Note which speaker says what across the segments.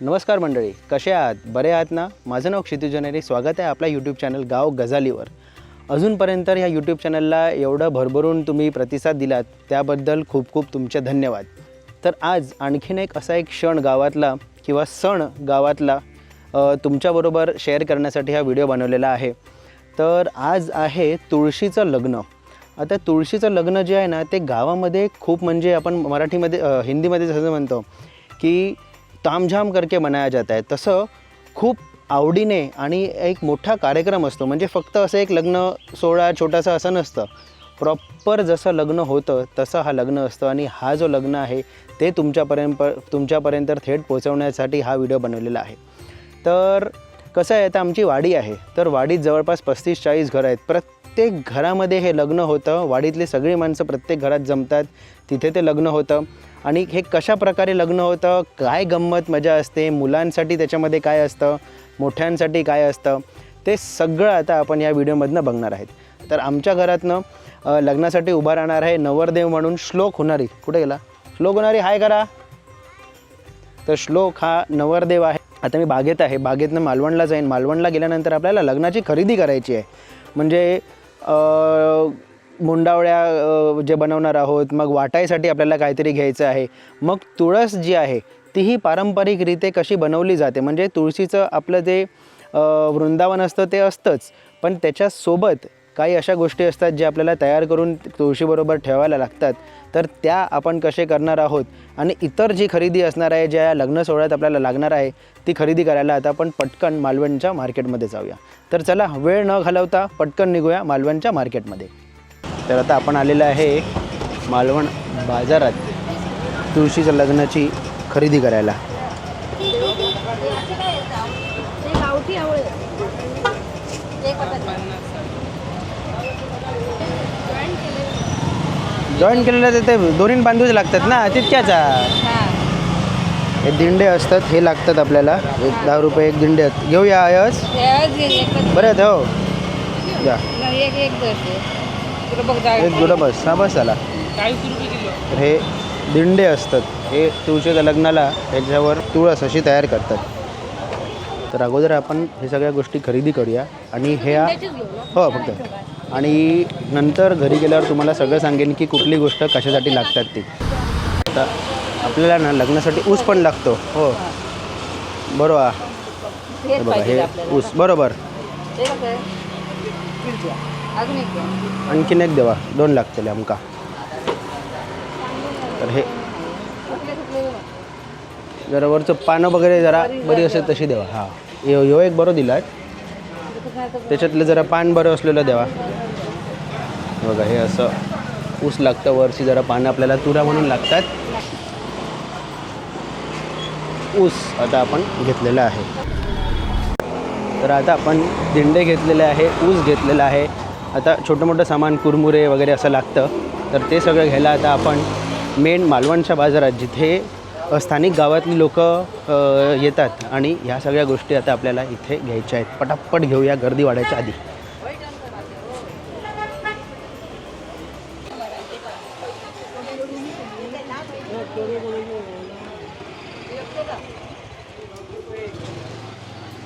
Speaker 1: नमस्कार मंडळी कसे आहात? बरे आहात ना? माझं नाव क्षितिज जनेरी स्वागत आहे आपल्या यूट्यूब चॅनल गाव गजालीवर. अजूनपर्यंत ह्या यूट्यूब चॅनलला एवढं भरभरून तुम्ही प्रतिसाद दिलात त्याबद्दल खूप खूप तुमचे धन्यवाद. तर आज आणखीन एक असा एक क्षण गावातला किंवा सण गावातला तुमच्याबरोबर शेअर करण्यासाठी हा व्हिडिओ बनवलेला आहे. तर आज आहे तुळशीचं लग्न. आता तुळशीचं लग्न जे आहे ना ते गावामध्ये खूप म्हणजे आपण मराठीमध्ये हिंदीमध्ये जसं म्हणतो की तामझाम करके मनाया जाता आहे तसं खूप आवडीने आणि एक मोठा कार्यक्रम असतो. म्हणजे फक्त असं एक लग्न सोहळा छोटासा असं नसतं. प्रॉपर जसं लग्न होतं तसं हा लग्न असतं आणि हा जो लग्न आहे ते तुमच्यापर्यंत तुमच्यापर्यंत थेट पोहोचवण्यासाठी हा व्हिडिओ बनवलेला आहे. तर कसं आहे आता आमची वाडी आहे. तर वाडीत जवळपास पस्तीस चाळीस घरं आहेत. प्रत्येक घरामध्ये हे लग्न होतं. वाडीतली सगळी माणसं प्रत्येक घरात जमतात. तिथे ते लग्न होतं. आणि हे कशा प्रकारे लग्न होतं काय गंमत मजा असते मुलांसाठी त्याच्यामध्ये काय असतं मोठ्यांसाठी काय असतं ते सगळं आता आपण या व्हिडिओमधनं बघणार आहेत. तर आमच्या घरातनं लग्नासाठी उभा राहणार आहे नवरदेव म्हणून श्लोक होणारी. कुठे गेला? श्लोक होणारी हाय करा तर श्लोक हा नवरदेव आहे. आता मी बागेत आहे. बागेतनं मालवणला जाईन. मालवणला गेल्यानंतर आपल्याला लग्नाची खरेदी करायची आहे. म्हणजे मुंडावळ्या जे बनवणार आहोत मग वाटायसाठी आपल्याला काहीतरी घ्यायचं आहे. मग तुळस जी आहे तीही पारंपरिकरीते कशी बनवली जाते? म्हणजे तुळशीचं आपलं जे वृंदावन असतं ते असतंच. पण त्याच्यासोबत काही अशा गोष्टी असतात जे आपल्याला तयार करून तुळशीबरोबर ठेवायला लागतात. तर त्या आपण कसे करणार आहोत? आणि इतर जी खरेदी असणार आहे ज्या या लग्न सोहळ्यात आपल्याला लागणार आहे ती खरेदी करायला आता आपण पटकन मालवणच्या मार्केटमध्ये जाऊया. तर चला वेळ न घालवता पटकन निघूया मालवणच्या मार्केटमध्ये. तर आता आपण आलेलं आहे मालवण बाजारात तुळशीच्या लग्नाची खरेदी करायला जॉईन केलेलं ते- ते दोन्ही बांधूच लागतात ना तितक्याचा हे दिंडे असतात हे लागतात आपल्याला एक दहा रुपये एक दिंडे घेऊया आयस बरं हो द्या जुडं बस. हा बस झाला तर हे दिंडे असतात. हे तुळशीच्या लग्नाला याच्यावर तुळस अशी तयार करतात. तर अगोदर आपण हे सगळ्या गोष्टी खरेदी करूया. आणि ह्या हो फक्त. आणि नंतर घरी गेल्यावर तुम्हाला सगळं सांगेन की कुठली गोष्ट कशासाठी लागतात ती. आता आपल्याला ना लग्नासाठी ऊस पण लागतो. हो. बरोबर. हे हे ऊस. बरोबर.
Speaker 2: अजून एक द्या.
Speaker 1: आणखीन एक देवा दोन लागतले आमका. तर हे.
Speaker 2: कुठले कुठले बघा.
Speaker 1: जरा वरचं पानं वगैरे जरा बरी असेल तशी देवा हां. यो यो एक बरं दिला
Speaker 2: इथं आहे तर
Speaker 1: त्याच्यातलं जरा पान बरं असलेलं देवा. बघा हे असं ऊस लागतं वरची जरा पानं आपल्याला तुरा म्हणून लागतात. ऊस आता आपण घेतलेला आहे. तर आता आपण दिंडे घेतलेले आहे ऊस घेतलेला आहे. आता छोटं मोठं सामान कुरमुरे वगैरे असं लागतं. तर ते सगळं घ्यायला आता आपण मेन मालवणच्या बाजारात जिथे स्थानिक गावातली लोक येतात. आणि ह्या सगळ्या गोष्टी आता आपल्याला इथे घ्यायच्या आहेत. पटापट घेऊया गर्दी वाढायच्या आधी.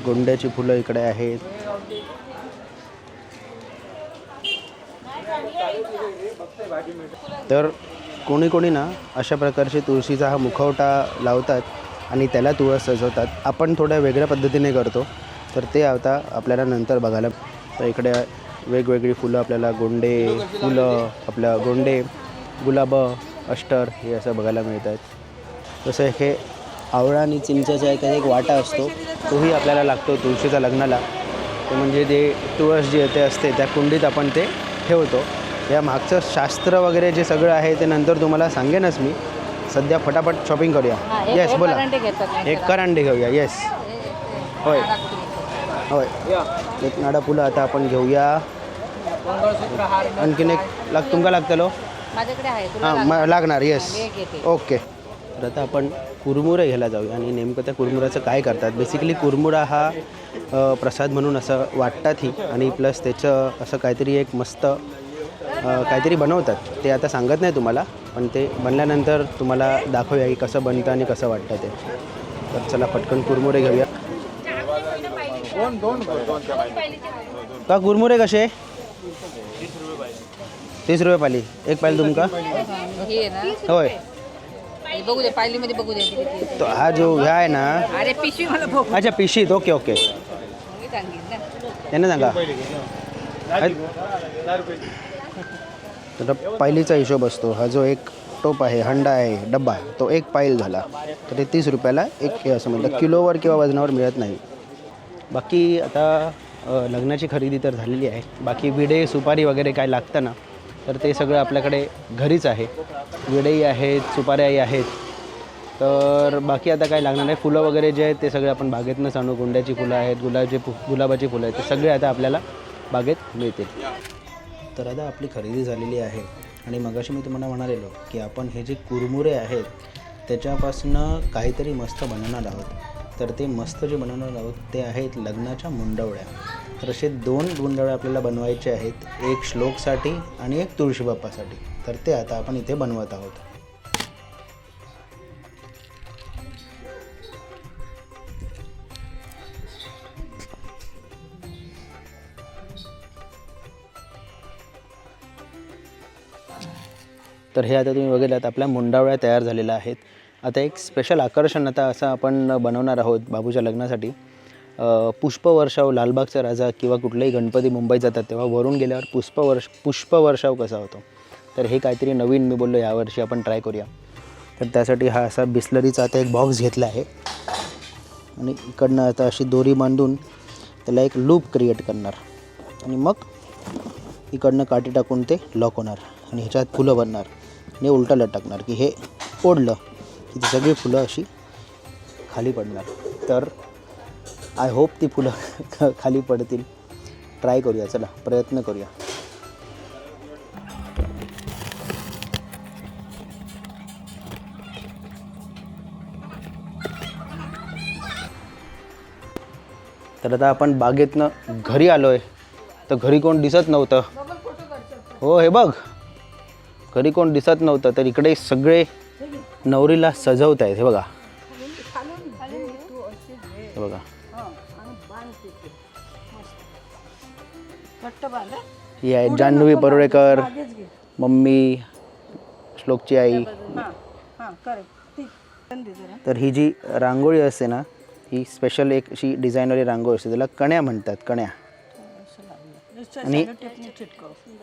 Speaker 1: गोंड्याची फुलं इकडे आहेत. तर कोणी कोणी ना अशा प्रकारचे तुळशीचा हा मुखवटा लावतात आणि त्याला तुळस सजवतात. आपण थोड्या वेगळ्या पद्धतीने करतो. तर ते आता आपल्याला नंतर बघायला तर इकडे वेगवेगळी फुलं आपल्याला गोंडे फुलं आपल्या गोंडे गुलाब अष्टर हे असं बघायला मिळतात. तसं हे आवळा आणि चिंचाचा एक एक वाटा असतो तोही आपल्याला लागतो तुळशीच्या लग्नाला. तर म्हणजे ते तुळस जी ते असते त्या कुंडीत आपण ते ठेवतो. या मागचं शास्त्र वगैरे जे सगळं आहे ते नंतर तुम्हाला सांगेनच मी. सध्या फटाफट शॉपिंग करूया.
Speaker 2: हा,
Speaker 1: येस
Speaker 2: एक
Speaker 1: बोला.
Speaker 2: नाही
Speaker 1: एक. करांडे घेऊया. येस होय. होय. एक नाडा फुलं आता आपण घेऊया. आणखीन एक लाग तुमका लागतलो
Speaker 2: माझ्याकडे आहे तुला
Speaker 1: हां
Speaker 2: लागणार?
Speaker 1: म- लागणार येस ओके तर आता आपण कुरमुरे घ्यायला जाऊया आणि नेमकं त्या कुरमुऱ्याचं काय करतात. बेसिकली कुरमुरा हा प्रसाद म्हणून असं वाटतात ही. आणि प्लस त्याचं असं काहीतरी एक मस्त काहीतरी बनवतात. ते आता सांगत नाही तुम्हाला पण ते बनल्यानंतर तुम्हाला दाखवूया की कसं बनतं आणि कसं वाटतं ते. तर चला पटकन कुरमुरे घेऊया. का कुरमुरे कसे? तीस रुपये पाली. एक पाहिली तुमका
Speaker 2: हे
Speaker 1: होय.
Speaker 2: बघू दे बघू दे.
Speaker 1: तो हा जो ह्या आहे ना.
Speaker 2: अरे पिशवी मला
Speaker 1: अच्छा पिशीत ओके ओके.
Speaker 2: मी सांगेन ना.
Speaker 1: त्यांना सांगा. तर पायलीचा हिशोब असतो. हा जो एक टोप आहे हंडा आहे डब्बा तो एक पाईल झाला. तर ते तीस रुपयाला एक हे असं म्हणतात किलोवर किंवा वजनावर मिळत नाही. बाकी आता लग्नाची खरेदी तर झालेली आहे. बाकी विडे सुपारी वगैरे काय लागतं ना तर ते सगळं आपल्याकडे घरीच आहे. विडेही आहेत सुपाऱ्याही आहेत. तर बाकी आता काय लागणार नाही. फुलं वगैरे जे आहेत ते सगळे आपण बागेतनंच आणू. गुंड्याची फुलं आहेत गुलाबचे फु गुलाबाची फुलं आहेत ते सगळे आता आपल्याला बागेत मिळतील. तर आता आपली खरेदी झालेली आहे. आणि मगाशी मी तुम्हाला म्हणालेलो की आपण हे जे कुरमुरे आहेत त्याच्यापासनं काहीतरी मस्त बनवणार आहोत. तर ते मस्त जे बनवणार आहोत ते आहेत लग्नाच्या मुंडवळ्या. तर असे दोन मुंडवळ्या आपल्याला बनवायचे आहेत एक श्लोकसाठी आणि एक तुळशीबाप्पासाठी. तर ते आता आपण इथे बनवत आहोत. तर हे आता तुम्ही बघितलात आपल्या मुंडावळ्या तयार झालेल्या आहेत. आता एक स्पेशल आकर्षण आता असं आपण बनवणार आहोत बाबूच्या लग्नासाठी. पुष्पवर्षाव लालबागचा राजा किंवा कुठलेही गणपती मुंबईत जातात तेव्हा वरून गेल्यावर पुष्पवर्ष पुष्पवर्षाव कसा होतो? तर हे काहीतरी नवीन मी बोललो यावर्षी आपण ट्राय करूया. तर त्यासाठी हा असा बिस्लरीचा आता एक बॉक्स घेतला आहे. आणि इकडनं आता अशी दोरी बांधून त्याला एक लूप क्रिएट करणार. आणि मग इकडनं काठी टाकून ते लॉक होणार आणि ह्याच्यात फुलं बनणार. आणि उलटा लटकणार की हे ओढलं की ती सगळी फुलं अशी खाली पडणार. तर आय होप ती फुलं खाली पडतील. ट्राय करूया चला प्रयत्न करूया. तर आता आपण बागेतनं घरी आलो आहे तर घरी कोण दिसत नव्हतं. हो हे बघ. घरी कोण दिसत नव्हतं तर इकडे सगळे नवरीला सजवत आहेत हे बघा. हे बघा. ही आहे जान्हवी परुळेकर मम्मी श्लोकची आई. तर ही जी रांगोळी असते ना ही स्पेशल एक अशी डिझाईनवाली रांगोळी असते त्याला कण्या म्हणतात कण्या. आणि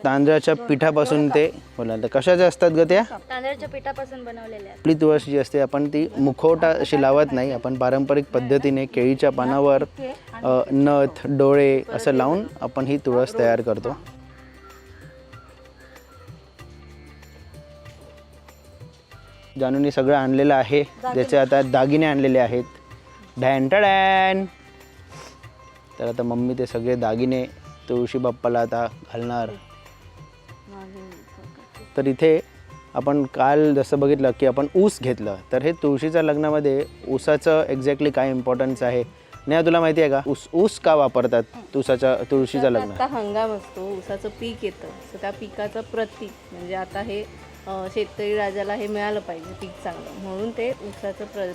Speaker 1: तांदळाच्या पिठापासून ते बोला तर कशाच्या असतात ग त्या?
Speaker 3: तांदळाच्या पिठापासून बनवलेले आहेत.
Speaker 1: आपली तुळस जी असते आपण ती मुखवटा अशी लावत नाही. आपण पारंपरिक पद्धतीने केळीच्या पानावर नथ डोळे असं लावून आपण ही तुळस तयार करतो. जानूनी सगळं आणलेलं आहे. ज्याचे आता दागिने आणलेले आहेत. डॅन डॅन! तर आता मम्मी ते सगळे दागिने तुळशी बाप्पाला आता घालणार. तर इथे आपण काल जसं बघितलं की आपण ऊस घेतलं. तर हे तुळशीच्या लग्नामध्ये ऊसाचं एक्झॅक्टली काय इम्पॉर्टन्स आहे? नाही तुला माहिती आहे का? ऊस ऊस का वापरतात तुळसाच्या तुळशीच्या लग्नात
Speaker 4: आता हंगाम असतो ऊसाचं पीक येतं. त्या पिकाचं प्रतीक म्हणजे आता हे शेतकरी राजाला हे मिळालं पाहिजे पीक चांगलं. म्हणून ते ऊसाचं प्र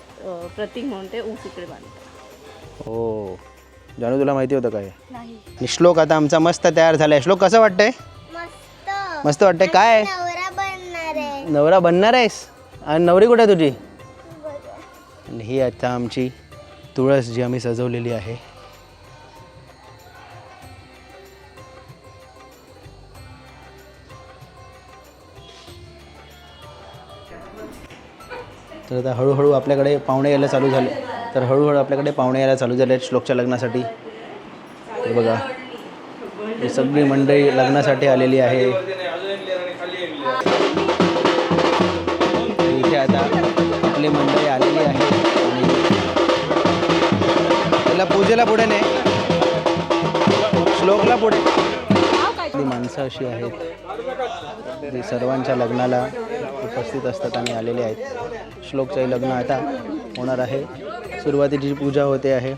Speaker 4: प्रतीक म्हणून ते ऊस इकडे बांधतात.
Speaker 1: हो. जानू तुला माहिती होतं काय? आणि श्लोक आता आमचा मस्त तयार झालाय. श्लोक कसं वाटतंय?
Speaker 3: मस्त.
Speaker 1: मस्त वाटतंय. काय?
Speaker 3: नवरा बनणार आहे.
Speaker 1: नवरा बनणार आहेस? आणि नवरी कुठे आहे तुझी? आणि ही आता आमची तुळस जी आम्ही सजवलेली आहे. तर आता हळूहळू आपल्याकडे पाहुणे यायला चालू झाले. तर हळूहळू आपल्याकडे पाहुणे यायला चालू झाले आहेत श्लोकच्या लग्नासाठी. हे बघा ही सगळी मंडळी लग्नासाठी आलेली आहे. इथे आता आपली मंडळी आलेली आहे. आणि त्याला पूजेला पुढे नाही श्लोकला पुढे. ती माणसं अशी आहेत जी सर्वांच्या लग्नाला उपस्थित असतात आणि आलेले आहेत. श्लोकचंही लग्न आता होणार आहे. सुरुवातीची पूजा होते आहे.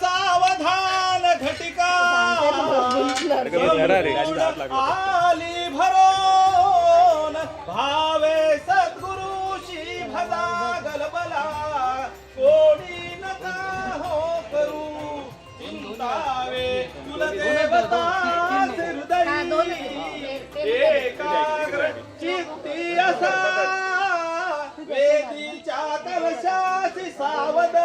Speaker 5: सावधान घटिका। आली भरोन भावे चिंतावे कुलदेवता हृदयी एकाग्र चित्ती असा वेदीच्या कलशाशी सावध.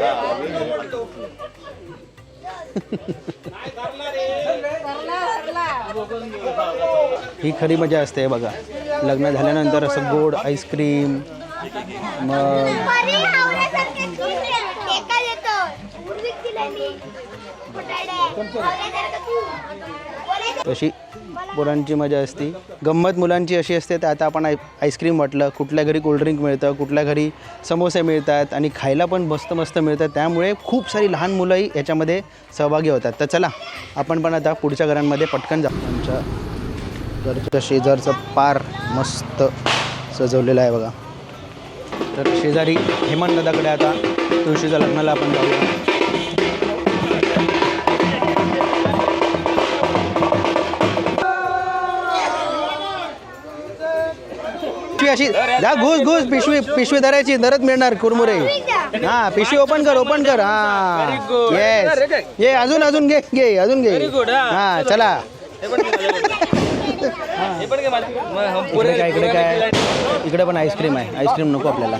Speaker 1: ही खरी मजा असते बघा. लग्न झाल्यानंतर असं गोड आईस्क्रीम मग तशी पोरांची मजा असते. गंमत मुलांची अशी असते तर आता आपण आय आईस्क्रीम म्हटलं कुठल्या घरी कोल्ड्रिंक मिळतं कुठल्या घरी समोसे मिळतात आणि खायला पण मस्त मस्त मिळतात त्यामुळे खूप सारी लहान मुलंही याच्यामध्ये सहभागी होतात. तर चला आपण पण आता पुढच्या घरांमध्ये पटकन जाऊ. आमच्या घरच्या शेजारचं पार मस्त सजवलेलं आहे बघा. तर शेजारी हेमंत दादाकडे आता तुळशीच्या लग्नाला आपण जाऊया. अशी जा घुस घुस पिशवी पिशवी धरायची धरत मिळणार कुरमुरे. हा पिशवी ओपन कर ओपन कर. हा. येस ये अजून अजून घे घे अजून घे. हा. चला. इकडे काय इकडे काय? इकडे पण आईस्क्रीम आहे. आईस्क्रीम नको आपल्याला.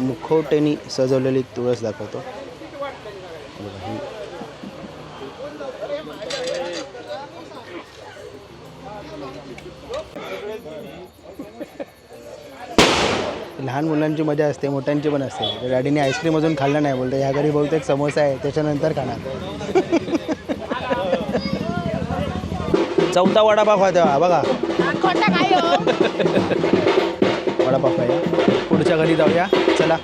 Speaker 1: मुखवटेनी सजवलेली तुळस दाखवतो. लहान मुलांची मजा असते मोठ्यांची पण असते. डॅडीने आईस्क्रीम अजून खाल्लं नाही बोलतो. ह्या घरी बहुतेक समोसा आहे त्याच्यानंतर खाणार. चौथा वडापाव आहे तेव्हा बघा. वडापाव आहे पुढच्या घरी जाऊया. चला.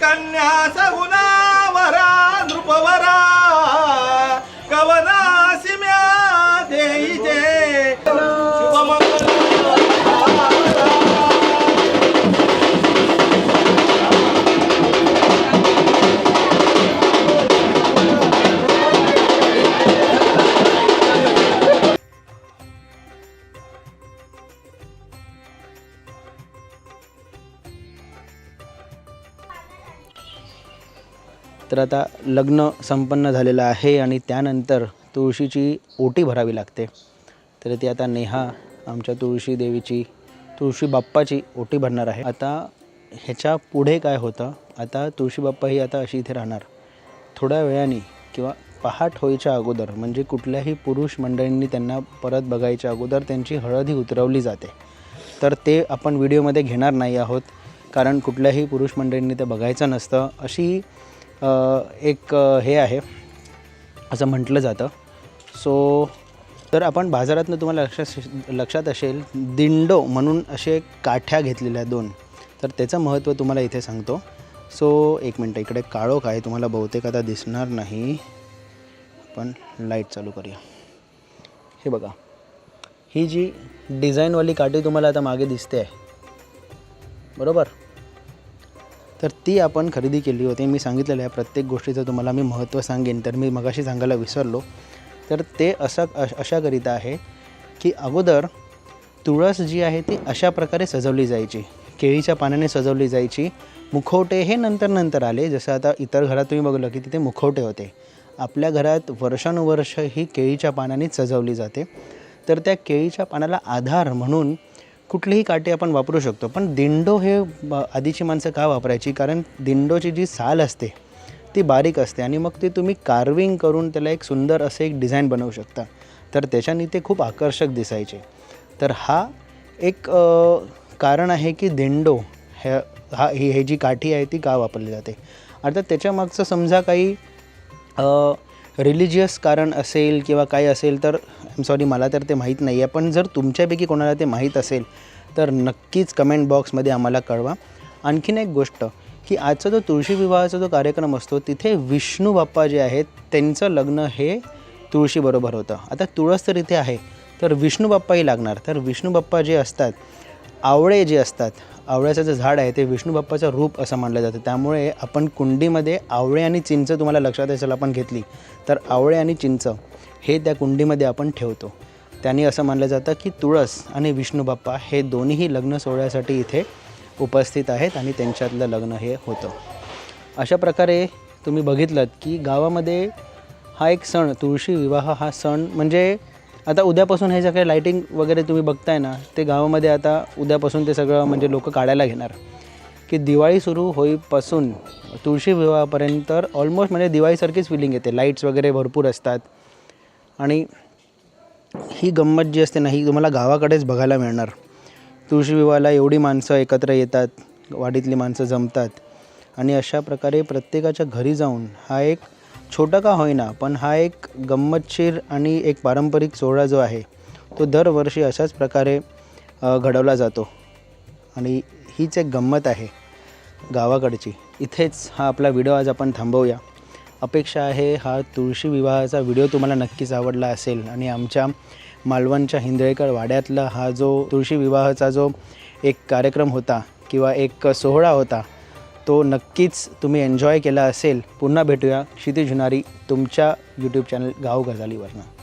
Speaker 5: कन्या सगुणावरा नृपवरा कवना
Speaker 1: तर आता लग्न संपन्न झालेलं आहे आणि त्यानंतर तुळशीची ओटी भरावी लागते. तर ती आता नेहा आमच्या तुळशी देवीची तुळशी बाप्पाची ओटी भरणार आहे. आता ह्याच्या पुढे काय होतं? आता तुळशी बाप्पा ही आता अशी इथे राहणार. थोड्या वेळाने किंवा पहाट होईच्या अगोदर म्हणजे कुठल्याही पुरुष मंडळींनी त्यांना परत बघायच्या अगोदर त्यांची हळद ही उतरवली जाते. तर ते आपण व्हिडिओमध्ये घेणार नाही आहोत कारण कुठल्याही पुरुष मंडळींनी ते बघायचं नसतं. अशी एक हे आहे असं म्हटलं जातं. सो तर आपण बाजारातनं तुम्हाला लक्षात लक्षात असेल दिंडो म्हणून असे काठ्या घेतलेल्या आहेत दोन. तर त्याचं महत्त्व तुम्हाला इथे सांगतो. सो एक मिनटं इकडे काळो काय तुम्हाला बहुतेक आता दिसणार नाही. पण लाइट चालू करूया. हे बघा. ही जी डिझाईनवाली काठी तुम्हाला आता मागे दिसते आहे. बरोबर? तर ती आपण खरेदी केली होती. मी सांगितलेलं आहे प्रत्येक गोष्टीचं तुम्हाला मी महत्त्व सांगेन. तर मी मगाशी सांगायला विसरलो. तर ते असं अश- अशाकरिता आहे की अगोदर तुळस जी आहे ती अशा प्रकारे सजवली जायची. केळीच्या पानाने सजवली जायची. मुखवटे हे नंतर नंतर आले. जसं आता इतर घरात तुम्ही बघलं की तिथे मुखवटे होते. आपल्या घरात वर्षानुवर्ष ही केळीच्या पानाने सजवली जाते. तर त्या केळीच्या पानाला आधार म्हणून कुठलीही काठी आपण वापरू शकतो. पण दिंडो हे आधीची माणसं का वापरायची? कारण दिंडोची जी साल असते ती बारीक असते आणि मग ते तुम्ही कार्विंग करून त्याला एक सुंदर असं एक डिझाईन बनवू शकता. तर त्याच्याने ते खूप आकर्षक दिसायचे. तर हा एक कारण आहे की दिंडो ह्या हा ही हे जी काठी आहे ती का वापरली जाते? अर्थात त्याच्यामागचं समजा काही रिलिजियस कारण असेल किंवा काही असेल तर सॉरी मला तर ते माहीत नाही आहे पण जर तुमच्यापैकी कोणाला ते माहीत असेल तर नक्कीच कमेंट बॉक्समध्ये आम्हाला कळवा. आणखीन एक गोष्ट की आजचा जो तुळशी विवाहाचा जो कार्यक्रम असतो तिथे विष्णू बाप्पा जे आहेत त्यांचं लग्न हे तुळशीबरोबर होतं. आता तुळस तर इथे आहे तर विष्णू बाप्पाही लागणार. तर विष्णू बाप्पा जे असतात आवळे जे असतात आवळ्याचं जे झाड आहे ते विष्णू बाप्पाचं रूप असं मानलं जातं. त्यामुळे आपण कुंडीमध्ये आवळे आणि चिंच तुम्हाला लक्षात असेल आपण घेतली. तर आवळे आणि चिंच हे त्या कुंडीमध्ये आपण ठेवतो. त्याने असं मानलं जातं की तुळस आणि विष्णू बाप्पा हे दोन्हीही लग्न सोहळ्यासाठी इथे उपस्थित आहेत आणि त्यांच्यातलं लग्न हे होतं. अशा प्रकारे तुम्ही बघितलं की गावामध्ये हा एक सण तुळशी विवाह हा सण म्हणजे आता उद्यापासून हे सगळे लाईटिंग वगैरे तुम्ही बघताय ना ते गावामध्ये आता उद्यापासून ते सगळं म्हणजे लोक काढायला घेणार. की दिवाळी सुरू होईपासून तुळशी विवाहापर्यंत ऑलमोस्ट म्हणजे दिवाळीसारखीच फिलिंग येते. लाईट्स वगैरे भरपूर असतात. आणि ही गंमत जी असते ना ही तुम्हाला गावाकडेच बघायला मिळणार. तुळशी विवाहाला एवढी माणसं एकत्र येतात वाडीतली माणसं जमतात. आणि अशा प्रकारे प्रत्येकाच्या घरी जाऊन हा एक छोटा का होईना पण हा एक गंमतशीर आणि एक पारंपरिक सोहळा जो आहे तो दरवर्षी अशाच प्रकारे घडवला जातो. आणि हीच एक गंमत आहे गावाकडची. इथेच हा आपला व्हिडिओ आज आपण थांबवूया. अपेक्षा आहे हा तुळशी विवाहाचा व्हिडिओ तुम्हाला नक्कीच आवडला असेल. आणि आमच्या मालवणच्या हिंदळेकर वाड्यातला हा जो तुळशी विवाहाचा जो एक कार्यक्रम होता किंवा एक सोहळा होता तो नक्कीच तुम्ही एन्जॉय केला असेल. पुन्हा भेटूया. क्षितिज होणारी तुमच्या यूट्यूब चॅनल गाव गजालीवरनं.